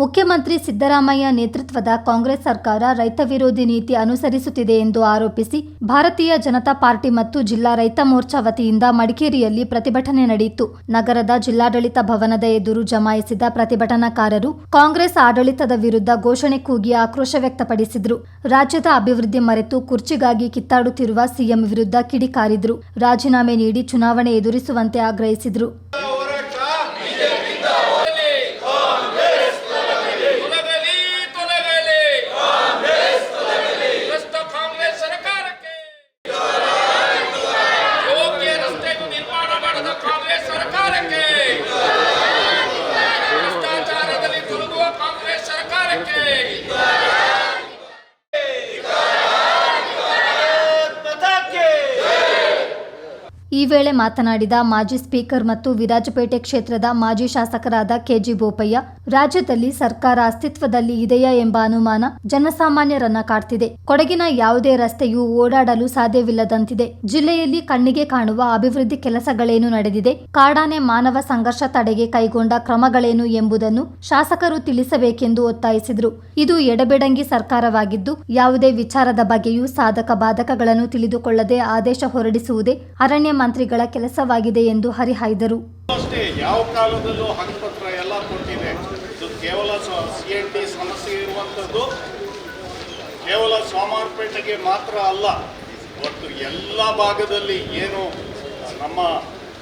ಮುಖ್ಯಮಂತ್ರಿ ಸಿದ್ದರಾಮಯ್ಯ ನೇತೃತ್ವದ ಕಾಂಗ್ರೆಸ್ ಸರ್ಕಾರ ರೈತ ವಿರೋಧಿ ನೀತಿ ಅನುಸರಿಸುತ್ತಿದೆ ಎಂದು ಆರೋಪಿಸಿ ಭಾರತೀಯ ಜನತಾ ಪಾರ್ಟಿ ಮತ್ತು ಜಿಲ್ಲಾ ರೈತ ಮೋರ್ಚಾ ವತಿಯಿಂದ ಮಡಿಕೇರಿಯಲ್ಲಿ ಪ್ರತಿಭಟನೆ ನಡೆಯಿತು. ನಗರದ ಜಿಲ್ಲಾಡಳಿತ ಭವನದ ಎದುರು ಜಮಾಯಿಸಿದ ಪ್ರತಿಭಟನಾಕಾರರು ಕಾಂಗ್ರೆಸ್ ಆಡಳಿತದ ವಿರುದ್ಧ ಘೋಷಣೆ ಕೂಗಿ ಆಕ್ರೋಶ ವ್ಯಕ್ತಪಡಿಸಿದರು. ರಾಜ್ಯದ ಅಭಿವೃದ್ಧಿ ಮರೆತು ಕುರ್ಚಿಗಾಗಿ ಕಿತ್ತಾಡುತ್ತಿರುವ ಸಿಎಂ ವಿರುದ್ಧ ಕಿಡಿಕಾರಿದ್ರು. ರಾಜೀನಾಮೆ ನೀಡಿ ಚುನಾವಣೆ ಎದುರಿಸುವಂತೆ ಆಗ್ರಹಿಸಿದರು ತೊಲಗಲಿ ತೊಲಗಲಿ ಭ್ರಷ್ಟ ಕಾಂಗ್ರೆಸ್ ಸರ್ಕಾರಕ್ಕೆ ಯೋಗ್ಯ ರಸ್ತೆಯನ್ನು ನಿರ್ಮಾಣ ಮಾಡದ ಕಾಂಗ್ರೆಸ್ ಸರ್ಕಾರಕ್ಕೆ ಭ್ರಷ್ಟಾಚಾರದಲ್ಲಿ ತೊಲಗುವ ಕಾಂಗ್ರೆಸ್ ಸರ್ಕಾರಕ್ಕೆ ಈ ವೇಳೆ ಮಾತನಾಡಿದ ಮಾಜಿ ಸ್ಪೀಕರ್ ಮತ್ತು ವಿರಾಜಪೇಟೆ ಕ್ಷೇತ್ರದ ಮಾಜಿ ಶಾಸಕರಾದ ಕೆಜಿ ಬೋಪಯ್ಯ, ರಾಜ್ಯದಲ್ಲಿ ಸರ್ಕಾರ ಅಸ್ತಿತ್ವದಲ್ಲಿ ಇದೆಯಾ ಎಂಬ ಅನುಮಾನ ಜನಸಾಮಾನ್ಯರನ್ನ ಕಾಡ್ತಿದೆ. ಕೊಡಗಿನ ಯಾವುದೇ ರಸ್ತೆಯೂ ಓಡಾಡಲು ಸಾಧ್ಯವಿಲ್ಲದಂತಿದೆ. ಜಿಲ್ಲೆಯಲ್ಲಿ ಕಣ್ಣಿಗೆ ಕಾಣುವ ಅಭಿವೃದ್ಧಿ ಕೆಲಸಗಳೇನು ನಡೆದಿದೆ. ಕಾಡಾನೆ ಮಾನವ ಸಂಘರ್ಷ ತಡೆಗೆ ಕೈಗೊಂಡ ಕ್ರಮಗಳೇನು ಎಂಬುದನ್ನು ಶಾಸಕರು ತಿಳಿಸಬೇಕೆಂದು ಒತ್ತಾಯಿಸಿದರು. ಇದು ಎಡಬೆಡಂಗಿ ಸರ್ಕಾರವಾಗಿದ್ದು, ಯಾವುದೇ ವಿಚಾರದ ಬಗ್ಗೆಯೂ ಸಾಧಕ ಬಾಧಕಗಳನ್ನು ತಿಳಿದುಕೊಳ್ಳದೆ ಆದೇಶ ಹೊರಡಿಸುವುದೇ ಅರಣ್ಯ ಮಂತ್ರಿಗಳ ಕೆಲಸವಾಗಿದೆ ಎಂದು ಹರಿಹಾಯ್ದರು. ಅಷ್ಟೇ, ಯಾವ ಕಾಲದಲ್ಲೂ ಹಕ್ಕುಪತ್ರ ಎಲ್ಲ ಕೊಟ್ಟಿದೆ. ಇದು ಕೇವಲ ಸಿ ಎನ್ ಟಿ ಸಮಸ್ಯೆ ಇರುವಂಥದ್ದು. ಕೇವಲ ಸೋಮಾರ್ಪೇಟೆಗೆ ಮಾತ್ರ ಅಲ್ಲ, ಒಟ್ಟು ಎಲ್ಲ ಭಾಗದಲ್ಲಿ ಏನು ನಮ್ಮ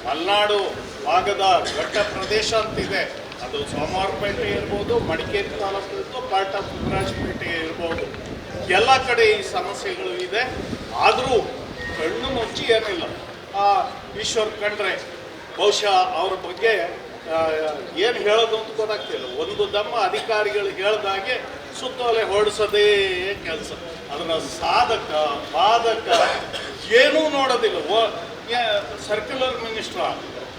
ಮಲೆನಾಡು ಭಾಗದ ಘಟ್ಟ ಪ್ರದೇಶ ಅಂತಿದೆ. ಅದು ಸೋಮವಾರಪೇಟೆ ಇರ್ಬೋದು, ಮಡಿಕೇರಿ ತಾಲೂಕು ಪಾರ್ಟ್ ಆಫ್ ವಿರಾಜಪೇಟೆ ಇರ್ಬೋದು. ಎಲ್ಲ ಕಡೆ ಈ ಸಮಸ್ಯೆಗಳು ಇದೆ. ಆದರೂ ಕಣ್ಣು ಮುಚ್ಚಿ ಏನಿಲ್ಲ. ಈಶ್ವರ್ ಕಂಡ್ರೆ ಬಹುಶಃ ಅವ್ರ ಬಗ್ಗೆ ಏನು ಹೇಳೋದು ಅಂತ ಗೊತ್ತಾಗ್ತಿಲ್ಲ. ಒಂದು ದಮ್ಮ ಅಧಿಕಾರಿಗಳು ಹೇಳ್ದಾಗೆ ಸುತ್ತೋಲೆ ಹೊರಡಿಸೋದೇ ಕೆಲಸ. ಅದನ್ನು ಸಾಧಕ ಬಾಧಕ ಏನೂ ನೋಡೋದಿಲ್ಲ. ಓ ಸರ್ಕ್ಯುಲರ್ ಮಿನಿಸ್ಟ್ರ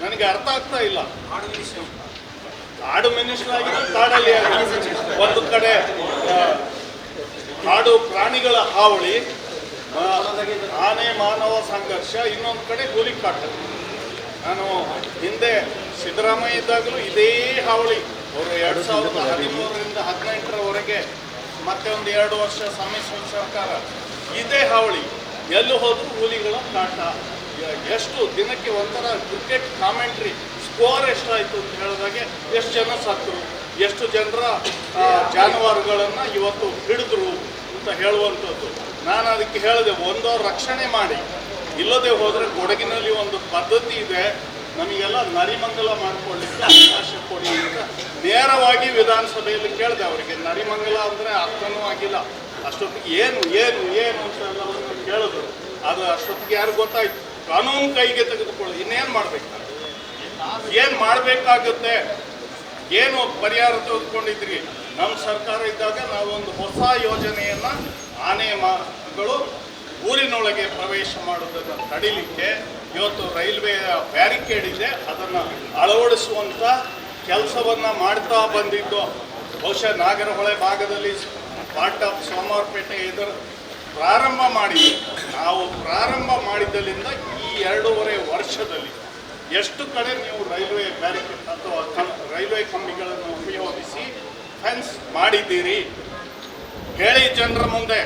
ನನಗೆ ಅರ್ಥ ಆಗ್ತಾ ಇಲ್ಲ. ಕಾಡು ಮಿನಿಸ್ಟರ್ ಆಗಿ ಕಾಡಲ್ಲಿ. ಒಂದು ಕಡೆ ಆ, ಕಾಡು ಪ್ರಾಣಿಗಳ ಹಾವಳಿ ಆ, ಆನೆ ಮಾನವ ಸಂಘರ್ಷ ಇನ್ನೊಂದು ಕಡೆ ಹುಲಿಕಾಟ ನಾನು ಹಿಂದೆ ಸಿದ್ದರಾಮಯ್ಯ ಇದ್ದಾಗಲೂ ಇದೇ ಹಾವಳಿ. ಅವರು ಎರಡು ಸಾವಿರದ ಹದಿಮೂರರಿಂದ ಹದಿನೆಂಟರವರೆಗೆ ಮತ್ತೆ ಒಂದು ಎರಡು ವರ್ಷ ಸಮ್ಮಿಶ್ರ ಸರ್ಕಾರ ಇದೇ ಹಾವಳಿ. ಎಲ್ಲಿ ಹೋದರೂ ಹುಲಿಗಳ ಕಾಟ. ಎಷ್ಟು ದಿನಕ್ಕೆ ಒಂಥರ ಕ್ರಿಕೆಟ್ ಕಾಮೆಂಟ್ರಿ ಸ್ಕೋರ್ ಎಷ್ಟಾಯಿತು ಅಂತ ಹೇಳಿದಾಗೆ ಎಷ್ಟು ಜನ ಸತ್ತರು ಎಷ್ಟು ಜನರ ಜಾನುವಾರುಗಳನ್ನು ಇವತ್ತು ಹಿಡಿದ್ರು? ಅಂತ ಹೇಳುವಂಥದ್ದು. ನಾನು ಅದಕ್ಕೆ ಹೇಳಿದೆ, ಒಂದೋ ರಕ್ಷಣೆ ಮಾಡಿ. ಇಲ್ಲದೆ ಹೋದರೆ ಕೊಡಗಿನಲ್ಲಿ ಒಂದು ಪದ್ಧತಿ ಇದೆ, ನಮಗೆಲ್ಲ ನರಿಮಂಗಲ ಮಾಡಿಕೊಳ್ಳಿಕ್ಕೆ ಅವಕಾಶ ಕೊಡಿ ಅಂತ ನೇರವಾಗಿ ವಿಧಾನಸಭೆಯಲ್ಲಿ ಕೇಳಿದೆ. ಅವರಿಗೆ ನರಿಮಂಗಲ ಅಂದರೆ ಅರ್ಥನೂ ಆಗಿಲ್ಲ. ಅಷ್ಟೊತ್ತಿಗೆ ಏನು ಏನು ಏನು ಅಂತ ಎಲ್ಲವನ್ನು ಕೇಳಿದ್ರು. ಅದು ಅಷ್ಟೊತ್ತಿಗೆ ಯಾರು ಗೊತ್ತಾಯ್ತು? ಕಾನೂನು ಕೈಗೆ ತೆಗೆದುಕೊಳ್ಳಿ. ಇನ್ನೇನು ಮಾಡಬೇಕು? ಏನು ಮಾಡಬೇಕಾಗುತ್ತೆ? ಏನು ಪರಿಹಾರ ತೆಗೆದುಕೊಂಡಿದ್ರಿ? ನಮ್ಮ ಸರ್ಕಾರ ಇದ್ದಾಗ ನಾವೊಂದು ಹೊಸ ಯೋಜನೆಯನ್ನು ಆನೆ ಮಾರ್ಗಗಳು ಊರಿನೊಳಗೆ ಪ್ರವೇಶ ಮಾಡುವುದನ್ನು ತಡಿಲಿಕ್ಕೆ ಇವತ್ತು ರೈಲ್ವೆ ಬ್ಯಾರಿಕೇಡ್ ಇದೆ. ಅದನ್ನು ಅಳವಡಿಸುವಂಥ ಕೆಲಸವನ್ನು ಮಾಡ್ತಾ ಬಂದಿದ್ದು. ಬಹುಶಃ ನಾಗರಹೊಳೆ ಭಾಗದಲ್ಲಿ ಪಾರ್ಟ್ ಆಫ್ ಸೋಮವಾರಪೇಟೆ ಎದುರು ಪ್ರಾರಂಭ ಮಾಡಿ ನಾವು ಪ್ರಾರಂಭ ಮಾಡಿದ್ದಲ್ಲಿಂದ ಈ ಎರಡೂವರೆ ವರ್ಷದಲ್ಲಿ ಎಷ್ಟು ಕಡೆ ನೀವು ರೈಲ್ವೆ ಬ್ಯಾರಿಕೇಡ್ ಅಥವಾ ರೈಲ್ವೆ ಕಂಬಿಗಳನ್ನು ಉಪಯೋಗಿಸಿ ಫೆನ್ಸ್ ಮಾಡಿದ್ದೀರಿ. ಹೇಳಿ ಜನರ ಮುಂದೆ,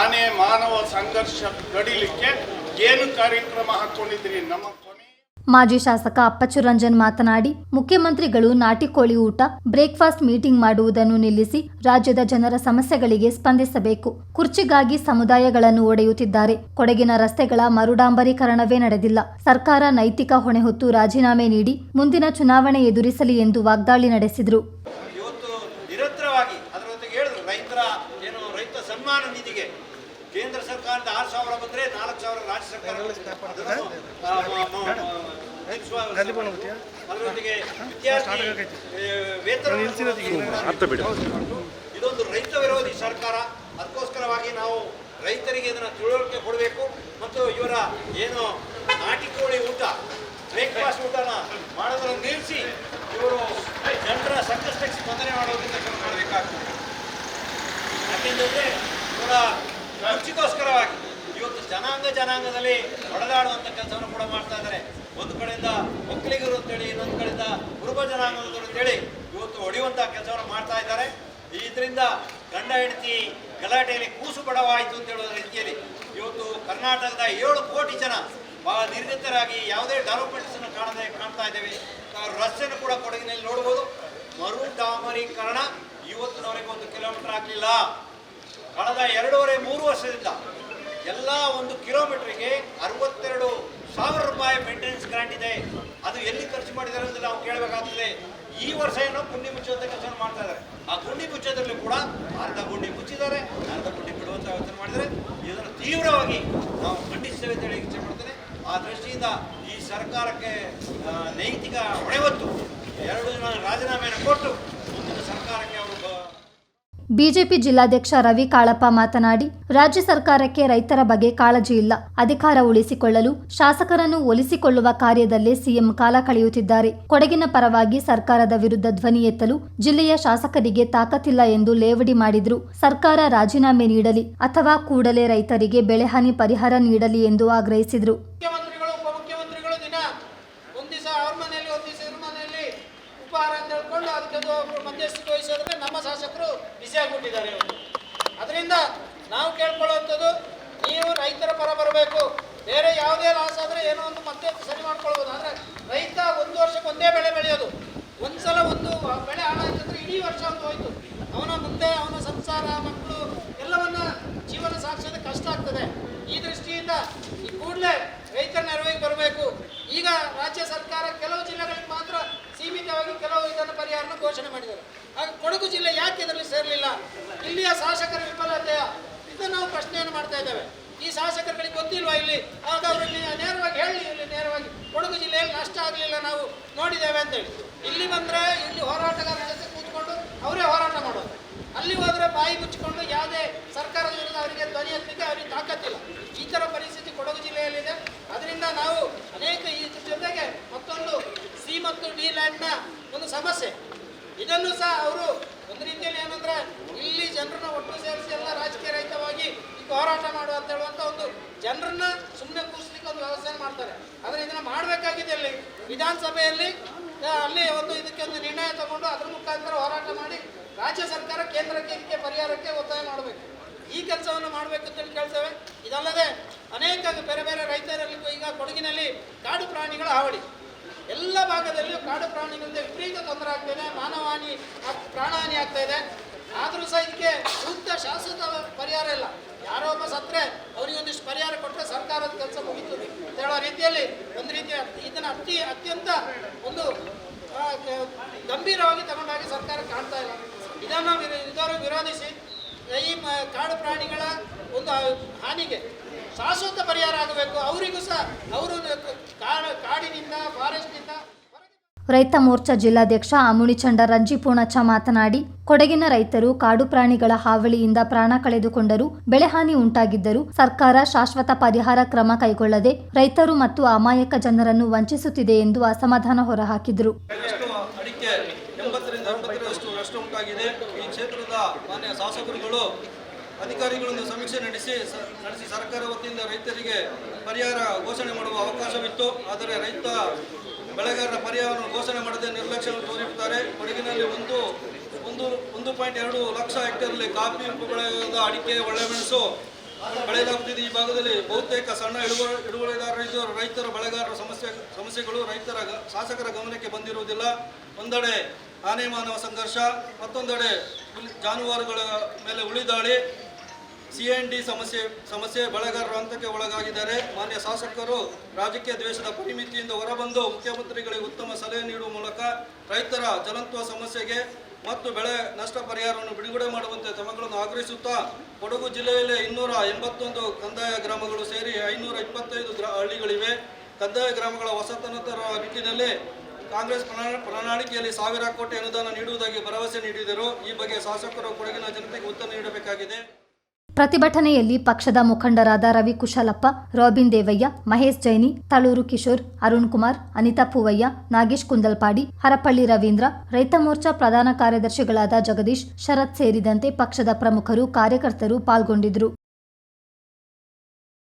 ಆನೆ ಮಾನವ ಸಂಘರ್ಷ ತಡಿಲಿಕ್ಕೆ ಏನು ಕಾರ್ಯಕ್ರಮ ಹಾಕೊಂಡಿದ್ದೀರಿ? ನಮ್ಮ ಮಾಜಿ ಶಾಸಕ ಅಪ್ಪಚ್ಚು ರಂಜನ್ ಮಾತನಾಡಿ, ಮುಖ್ಯಮಂತ್ರಿಗಳು ನಾಟಿ ಕೋಳಿ ಊಟ, ಬ್ರೇಕ್ಫಾಸ್ಟ್ ಮೀಟಿಂಗ್ ಮಾಡುವುದನ್ನು ನಿಲ್ಲಿಸಿ ರಾಜ್ಯದ ಜನರ ಸಮಸ್ಯೆಗಳಿಗೆ ಸ್ಪಂದಿಸಬೇಕು. ಕುರ್ಚಿಗಾಗಿ ಸಮುದಾಯಗಳನ್ನು ಒಡೆಯುತ್ತಿದ್ದಾರೆ. ಕೊಡಗಿನ ರಸ್ತೆಗಳ ಮರುಡಾಂಬರೀಕರಣವೇ ನಡೆದಿಲ್ಲ. ಸರ್ಕಾರ ನೈತಿಕ ಹೊಣೆ ಹೊತ್ತು ರಾಜೀನಾಮೆ ನೀಡಿ, ಮುಂದಿನ ಚುನಾವಣೆ ಎದುರಿಸಲಿ ಎಂದು ವಾಗ್ದಾಳಿ ನಡೆಸಿದರು ಇವತ್ತು ನಿರಂತರವಾಗಿ ಅದರ ಜೊತೆಗೆ ಹೇಳಿದ್ರು ರೈತರ ಏನು ರೈತ ಸನ್ಮಾನ ನಿಧಿಗೆ ಕೇಂದ್ರ ಸರ್ಕಾರದ ಆರು ಸಾವಿರ ಬಂದ್ರೆ ನಾಲ್ಕು ಸಾವಿರ ರಾಜ್ಯ ಸರ್ಕಾರ ಅದರೊಂದಿಗೆ ಇದೊಂದು ರೈತ ವಿರೋಧಿ ಸರ್ಕಾರ. ಅದಕ್ಕೋಸ್ಕರವಾಗಿ ನಾವು ರೈತರಿಗೆ ಇದನ್ನ ತಿಳುವಳಿಕೆ ಕೊಡಬೇಕು ಮತ್ತು ಇವರ ಏನು ನಾಟಿ ಕೋಳಿ ಊಟ ಬ್ರೇಕ್ಫಾಸ್ಟ್ ಊಟನ ಮಾಡೋದನ್ನು ನಿಲ್ಲಿಸಿ ಇವರು ಜನರ ಸಂಕಷ್ಟಕ್ಕೆ ಸ್ಪಂದನೆ ಮಾಡೋದ್ರಿಂದ ಕೆಲಸ ಮಾಡಬೇಕಾಗ್ತದೆ ಯಾಕೆಂದ್ರೆ ಇವರ ರುಚಿಗೋಸ್ಕರವಾಗಿ ಇವತ್ತು ಜನಾಂಗ ಜನಾಂಗದಲ್ಲಿ ಹೊಡೆದಾಡುವಂಥ ಕೆಲಸವನ್ನು ಕೂಡ ಮಾಡ್ತಾ ಇದ್ದಾರೆ ಒಂದು ಕಡೆಯಿಂದ ಒಕ್ಕಲಿಗರು ಅಂತೇಳಿ ಇನ್ನೊಂದು ಕಡೆಯಿಂದ ಕುರುಬ ಜನಾಂಗದವರು ಅಂತೇಳಿ ಇವತ್ತು ಹೊಡೆಯುವಂತಹ ಕೆಲಸವನ್ನು ಮಾಡ್ತಾ ಇದ್ದಾರೆ ಇದರಿಂದ ಗಂಡ ಹೆಂಡತಿ ಗಲಾಟೆಯಲ್ಲಿ ಕೂಸು ಬಡವಾಯಿತು ಅಂತ ಹೇಳೋ ರೀತಿಯಲ್ಲಿ ಇವತ್ತು ಕರ್ನಾಟಕದ ಏಳು ಕೋಟಿ ಜನ ಬಹಳ ನಿರ್ಗತರಾಗಿ ಯಾವುದೇ ಡೆವಲಪ್ಮೆಂಟ್ಸ್ ಅನ್ನು ಕಾಣದೆ ಕಾಣ್ತಾ ಇದ್ದೇವೆ. ರಸ್ತೆಯನ್ನು ಕೂಡ ಕೊಡಗಿನಲ್ಲಿ ನೋಡಬಹುದು. ಮರು ಡಾಮರೀಕರಣ ಇವತ್ತಿನವರೆಗೆ ಒಂದು ಕಿಲೋಮೀಟರ್ ಆಗಲಿಲ್ಲ. ಕಳೆದ ಎರಡೂವರೆ, ಮೂರು ವರ್ಷದಿಂದ ಎಲ್ಲ ಒಂದು ಕಿಲೋಮೀಟರ್ಗೆ ಅರವತ್ತೆರಡು ಸಾವಿರ ರೂಪಾಯಿ ಮೇಂಟೆನೆನ್ಸ್ ಗ್ರಾಂಟ್ ಇದೆ. ಅದು ಎಲ್ಲಿ ಖರ್ಚು ಮಾಡಿದ್ದಾರೆ ಅಂತ ನಾವು ಕೇಳಬೇಕಾಗ್ತದೆ. ಈ ವರ್ಷ ಏನೋ ಗುಂಡಿ ಕೆಲಸ ಮಾಡ್ತಾ ಇದ್ದಾರೆ. ಆ ಗುಂಡಿ ಮುಚ್ಚೋದ್ರಲ್ಲಿ ಕೂಡ ಅರ್ಧ ಗುಂಡಿ ಮುಚ್ಚಿದ್ದಾರೆ ಅರ್ಧ ಗುಂಡಿ ಬಿಡುವಂತ ಯೋಚನೆ ಮಾಡಿದರೆ ಇದನ್ನು ತೀವ್ರವಾಗಿ ನಾವು ಖಂಡಿಸ್ತೇವೆ ಅಂತ ಹೇಳಿ ಇಚ್ಛೆ ಮಾಡ್ತೇನೆ ಆ ದೃಷ್ಟಿಯಿಂದ ಈ ಸರ್ಕಾರಕ್ಕೆ ನೈತಿಕ ಹೊಣೆ ಹೊತ್ತು ಎರಡು ಜನ ರಾಜೀನಾಮೆಯನ್ನು ಕೊಟ್ಟು ಮುಂದಿನ ಸರ್ಕಾರಕ್ಕೆ ಅವರು ಬ- ಬಿಜೆಪಿ ಜಿಲ್ಲಾಧ್ಯಕ್ಷ ರವಿ ಕಾಳಪ್ಪ ಮಾತನಾಡಿ, ರಾಜ್ಯ ಸರ್ಕಾರಕ್ಕೆ ರೈತರ ಬಗ್ಗೆ ಕಾಳಜಿ ಇಲ್ಲ. ಅಧಿಕಾರ ಉಳಿಸಿಕೊಳ್ಳಲು ಶಾಸಕರನ್ನು ಒಲಿಸಿಕೊಳ್ಳುವ ಕಾರ್ಯದಲ್ಲೇ ಸಿಎಂ ಕಾಲ ಕಳೆಯುತ್ತಿದ್ದಾರೆ. ಕೊಡಗಿನ ಪರವಾಗಿ ಸರ್ಕಾರದ ವಿರುದ್ಧ ಧ್ವನಿ ಎತ್ತಲು ಜಿಲ್ಲೆಯ ಶಾಸಕರಿಗೆ ತಾಕತ್ತಿಲ್ಲ ಎಂದು ಲೇವಡಿ ಮಾಡಿದ್ರು. ಸರ್ಕಾರ ರಾಜೀನಾಮೆ ನೀಡಲಿ ಅಥವಾ ಕೂಡಲೇ ರೈತರಿಗೆ ಬೆಳೆಹಾನಿ ಪರಿಹಾರ ನೀಡಲಿ ಎಂದು ಆಗ್ರಹಿಸಿದ್ರು ಮುಖ್ಯಮಂತ್ರಿಗಳು ಉಪಮುಖ್ಯಮಂತ್ರಿಗಳು ದಿನ ಒಂದ್ ದಿವಸ ಅವ್ರ ಮನೆಯಲ್ಲಿ ಒಂದ್ ದಿವಸ ಇವ್ರ ಮನೆಯಲ್ಲಿ ಉಪಹಾರ ಅಂತ ಹೇಳ್ಕೊಂಡು ಅದಕ್ಕೆ ಅದು ಒಬ್ರು ಮಧ್ಯಸ್ಥಿಕೆ ವಹಿಸಿದ್ರೆ ನಮ್ಮ ಶಾಸಕರು ಬಿಸಿ ಆಗ್ಬಿಟ್ಟಿದ್ದಾರೆ ಇವರು. ಅದರಿಂದ ನಾವು ಕೇಳ್ಕೊಳ್ಳುವಂಥದ್ದು, ನೀವು ರೈತರ ಪರ ಬರಬೇಕು. ಬೇರೆ ಯಾವುದೇ ಲಾಸ್ ಆದರೆ ಏನೋ ಒಂದು ಮತ್ತೆ ಸರಿ ಮಾಡ್ಕೊಳ್ಬೋದು. ಆದರೆ ರೈತ ಒಂದು ವರ್ಷಕ್ಕೆ ಒಂದೇ ಬೆಳೆ ಬೆಳೆಯೋದು. ಒಂದ್ಸಲ ಒಂದು ಬೆಳೆ ಹಾಳಾಯ್ತು ಅಂದ್ರೆ ಇಡೀ ವರ್ಷ ಒಂದು ಹೋಯ್ತು. ಅವನ ಮುಂದೆ ಅವನ ಸಂಸಾರ ಮಕ್ಕಳು ಎಲ್ಲವನ್ನ ಜೀವನ ಸಾಗಿಸೋದಕ್ಕೆ ಕಷ್ಟ ಆಗ್ತದೆ ಈ ದೃಷ್ಟಿಯಿಂದ ಈ ಕೂಡಲೇ ರೈತರ ನೆರವಿಗೆ ಬರಬೇಕು ಈಗ ರಾಜ್ಯ ಸರ್ಕಾರ ಕೆಲವು ಜಿಲ್ಲೆಗಳಿಗೆ ಮಾತ್ರ ಸೀಮಿತವಾಗಿ ಕೆಲವು ಇದನ್ನು ಪರಿಹಾರನ ಘೋಷಣೆ ಮಾಡಿದ್ದಾರೆ. ಹಾಗೆ ಕೊಡಗು ಜಿಲ್ಲೆ ಯಾಕೆ ಇದರಲ್ಲಿ ಸೇರಲಿಲ್ಲ? ಇಲ್ಲಿಯ ಶಾಸಕರ ವಿಫಲತೆಯ ಇದನ್ನು ನಾವು ಪ್ರಶ್ನೆಯನ್ನು ಮಾಡ್ತಾ ಇದ್ದೇವೆ. ಈ ಶಾಸಕರುಗಳಿಗೆ ಗೊತ್ತಿಲ್ವಾ ಇಲ್ಲಿ? ಆಗ ಅವರು ನೇರವಾಗಿ ಹೇಳಿ, ಇಲ್ಲಿ ನೇರವಾಗಿ ಕೊಡಗು ಜಿಲ್ಲೆಯಲ್ಲಿ ನಷ್ಟ ಆಗಲಿಲ್ಲ ನಾವು ನೋಡಿದ್ದೇವೆ ಅಂತೇಳಿ. ಇಲ್ಲಿ ಬಂದರೆ ಇಲ್ಲಿ ಹೋರಾಟಗಾರರ ಜೊತೆ ಕೂತ್ಕೊಂಡು ಅವರೇ ಹೋರಾಟ ಮಾಡೋದು. ಅಲ್ಲಿ ಹೋದರೆ ಬಾಯಿ ಮುಚ್ಚಿಕೊಂಡು ಯಾವುದೇ ಸರ್ಕಾರದ ವಿರುದ್ಧ ಅವರಿಗೆ ಧ್ವನಿ ಎತ್ತಲಿಕ್ಕೆ ಅವರಿಗೆ ತಾಕತ್ತಿಲ್ಲ. ಈ ಥರ ಪರಿಸ್ಥಿತಿ ಕೊಡಗು ಜಿಲ್ಲೆಯಲ್ಲಿದೆ. ಅದರಿಂದ ನಾವು ಅನೇಕ ಈ ಜೊತೆಗೆ ಮತ್ತೊಂದು ಸಿ ಮತ್ತು ಡಿ ಲ್ಯಾಂಡ್ನ ಒಂದು ಸಮಸ್ಯೆ. ಇದನ್ನು ಸಹ ಅವರು ಒಂದು ರೀತಿಯಲ್ಲಿ ಏನಂದ್ರೆ ಇಲ್ಲಿ ಜನರನ್ನ ಒಟ್ಟು ಸೇರಿಸಿ ಎಲ್ಲ ರಾಜಕೀಯ ರಹಿತವಾಗಿ ಹೋರಾಟ ಮಾಡುವ ಅಂತ ಹೇಳುವಂತ ಒಂದು ಜನರನ್ನ ಸುಮ್ಮನೆ ಕೂರಿಸ್ಲಿಕ್ಕೆ ಒಂದು ವ್ಯವಸ್ಥೆ ಮಾಡ್ತಾರೆ. ಆದರೆ ಇದನ್ನ ಮಾಡಬೇಕಾಗಿದೆ ಅಲ್ಲಿ. ವಿಧಾನಸಭೆಯಲ್ಲಿ ಅಲ್ಲಿ ಒಂದು ಇದಕ್ಕೆ ಒಂದು ನಿರ್ಣಯ ತಗೊಂಡು ಅದ್ರ ಮುಖಾಂತರ ಹೋರಾಟ ಮಾಡಿ ರಾಜ್ಯ ಸರ್ಕಾರ ಕೇಂದ್ರಕ್ಕೆ ಇದಕ್ಕೆ ಪರಿಹಾರಕ್ಕೆ ಒತ್ತಾಯ ಮಾಡಬೇಕು. ಈ ಕೆಲಸವನ್ನು ಮಾಡಬೇಕು ಅಂತ ಕೇಳ್ತೇವೆ. ಇದಲ್ಲದೆ ಅನೇಕ ಬೇರೆ ಬೇರೆ ರೈತರಲ್ಲಿ ಈಗ ಕೊಡಗಿನಲ್ಲಿ ಕಾಡು ಪ್ರಾಣಿಗಳ ಹಾವಳಿ. ಎಲ್ಲ ಭಾಗದಲ್ಲಿಯೂ ಕಾಡು ಪ್ರಾಣಿಗಳಿಂದ ವಿಪರೀತ ತೊಂದರೆ ಆಗ್ತಿದೆ ಮಾನವಹಾನಿ ಆಗ್- ಪ್ರಾಣಹಾನಿ ಆಗ್ತಾ ಇದೆ. ಆದರೂ ಸಹ ಇದಕ್ಕೆ ಸೂಕ್ತ ಶಾಶ್ವತ ಪರಿಹಾರ ಇಲ್ಲ. ಯಾರೋ ಒಬ್ಬ ಸತ್ರೆ ಅವರಿಗೆ ಒಂದಿಷ್ಟು ಪರಿಹಾರ ಕೊಟ್ಟರೆ ಸರ್ಕಾರದ ಕೆಲಸ ಮುಗಿತು ಅಂತ ಹೇಳೋ ರೀತಿಯಲ್ಲಿ ಒಂದು ರೀತಿಯ ಇದನ್ನು ಅತಿ ಅತ್ಯಂತ ಒಂದು ಗಂಭೀರವಾಗಿ ತಗೊಂಡಾಗಿ ಸರ್ಕಾರ ಕಾಣ್ತಾ ಇಲ್ಲ. ಇದನ್ನು ಇದರ ವಿರೋಧಿಸಿ ಈ ಕಾಡು ಪ್ರಾಣಿಗಳ ಒಂದು ಹಾನಿಗೆ ಶಾಶ್ವತ ಪರಿಹಾರ ಆಗಬೇಕು. ಅವರಿಗೂ ಸಹ, ಅವರು ಕಾಡು, ಕಾಡಿನಿಂದ ಫಾರೆಸ್ಟ್ನಿಂದ ರೈತ ಮೋರ್ಚಾ ಜಿಲ್ಲಾಧ್ಯಕ್ಷ ಅಮುಣಿಚಂಡ ರಂಜಿಪೂರ್ಣಚ್ಚ ಮಾತನಾಡಿ, ಕೊಡಗಿನ ರೈತರು ಕಾಡು ಪ್ರಾಣಿಗಳ ಹಾವಳಿಯಿಂದ ಪ್ರಾಣ ಕಳೆದುಕೊಂಡರು ಬೆಳೆಹಾನಿ ಉಂಟಾಗಿದ್ದರೂ ಸರ್ಕಾರ ಶಾಶ್ವತ ಪರಿಹಾರ ಕ್ರಮ ಕೈಗೊಳ್ಳದೆ ರೈತರು ಮತ್ತು ಅಮಾಯಕ ಜನರನ್ನು ವಂಚಿಸುತ್ತಿದೆ ಎಂದು ಅಸಮಾಧಾನ ಹೊರಹಾಕಿದರು. ಅಧಿಕಾರಿಗಳನ್ನು ಸಮೀಕ್ಷೆ ನಡೆಸಿ ನಡೆಸಿ ಸರ್ಕಾರ ವತಿಯಿಂದ ರೈತರಿಗೆ ಪರಿಹಾರ ಘೋಷಣೆ ಮಾಡುವ ಅವಕಾಶವಿತ್ತು. ಆದರೆ ರೈತ ಬೆಳೆಗಾರರ ಪರಿಹಾರವನ್ನು ಘೋಷಣೆ ಮಾಡದೆ, ನಿರ್ಲಕ್ಷ್ಯವನ್ನು ತೋರಿಸುತ್ತಾರೆ. ಕೊಡಗಿನಲ್ಲಿ ಒಂದು ಒಂದು ಒಂದು ಪಾಯಿಂಟ್ ಎರಡು ಲಕ್ಷ ಹೆಕ್ಟೇರ್ಲಿ ಕಾಫಿ ಬೆಳೆದ ಅಡಿಕೆ ಒಳ್ಳೆಮೆಣಸು ಬೆಳೆಯಲಾಗುತ್ತಿದೆ. ಈ ಭಾಗದಲ್ಲಿ ಬಹುತೇಕ ಸಣ್ಣ ಇಡುವ ಇಳುವಳಿದಾರರಿದ್ದು ರೈತರ, ಬೆಳೆಗಾರರ ಸಮಸ್ಯೆ, ಸಮಸ್ಯೆಗಳು ರೈತರ ಶಾಸಕರ ಗಮನಕ್ಕೆ ಬಂದಿರುವುದಿಲ್ಲ. ಒಂದೆಡೆ ಆನೆ ಮಾನವ ಸಂಘರ್ಷ, ಮತ್ತೊಂದೆಡೆ ಜಾನುವಾರುಗಳ ಮೇಲೆ ಉಳಿದಾಳಿ. ಸಿ ಎನ್ ಡಿ ಸಮಸ್ಯೆ ಸಮಸ್ಯೆ ಬೆಳೆಗಾರರ ಹಂತಕ್ಕೆ ಒಳಗಾಗಿದ್ದಾರೆ. ಮಾನ್ಯ ಶಾಸಕರು, ರಾಜಕೀಯ ದ್ವೇಷದ ಪರಿಮಿತಿಯಿಂದ ಹೊರಬಂದು ಮುಖ್ಯಮಂತ್ರಿಗಳಿಗೆ ಉತ್ತಮ ಸಲಹೆ ನೀಡುವ ಮೂಲಕ ರೈತರ ಜಲಂತ್ವ ಸಮಸ್ಯೆಗೆ ಮತ್ತು ಬೆಳೆ ನಷ್ಟ ಪರಿಹಾರವನ್ನು ಬಿಡುಗಡೆ ಮಾಡುವಂತೆ ತಮಗಳನ್ನು ಆಗ್ರಹಿಸುತ್ತಾ, ಕೊಡಗು ಜಿಲ್ಲೆಯಲ್ಲಿ ಇನ್ನೂರ ಎಂಬತ್ತೊಂದು ಕಂದಾಯ ಗ್ರಾಮಗಳು ಸೇರಿ ಐನೂರ ಇಪ್ಪತ್ತೈದು ಗ್ರಾ, ಹಳ್ಳಿಗಳಿವೆ. ಕಂದಾಯ ಗ್ರಾಮಗಳ ವಸತನತರ ನಿಟ್ಟಿನಲ್ಲಿ ಕಾಂಗ್ರೆಸ್ ಪ್ರಣಾ- ಪ್ರಣಾಳಿಕೆಯಲ್ಲಿ ಸಾವಿರ ಕೋಟಿ ಅನುದಾನ ನೀಡುವುದಾಗಿ ಭರವಸೆ ನೀಡಿದರು. ಈ ಬಗ್ಗೆ ಶಾಸಕರು ಕೊಡಗಿನ ಜನತೆಗೆ ಉತ್ತರ ನೀಡಬೇಕಾಗಿದೆ. ಪ್ರತಿಭಟನೆಯಲ್ಲಿ ಪಕ್ಷದ ಮುಖಂಡರಾದ ರವಿ ಕುಶಲಪ್ಪ, ರಾಬಿನ್ ದೇವಯ್ಯ, ಮಹೇಶ್ ಜೈನಿ, ತಳೂರು ಕಿಶೋರ್, ಅರುಣ್ ಕುಮಾರ್, ಅನಿತಾ ಪೂವಯ್ಯ, ನಾಗೇಶ್ ಕುಂದಲ್ಪಾಡಿ, ಹರಪಳ್ಳಿ ರವೀಂದ್ರ, ರೈತ ಮೋರ್ಚಾ ಪ್ರಧಾನ ಕಾರ್ಯದರ್ಶಿಗಳಾದ ಜಗದೀಶ್ ಶರತ್ ಸೇರಿದಂತೆ ಪಕ್ಷದ ಪ್ರಮುಖರು ಕಾರ್ಯಕರ್ತರು ಪಾಲ್ಗೊಂಡಿದ್ದರು.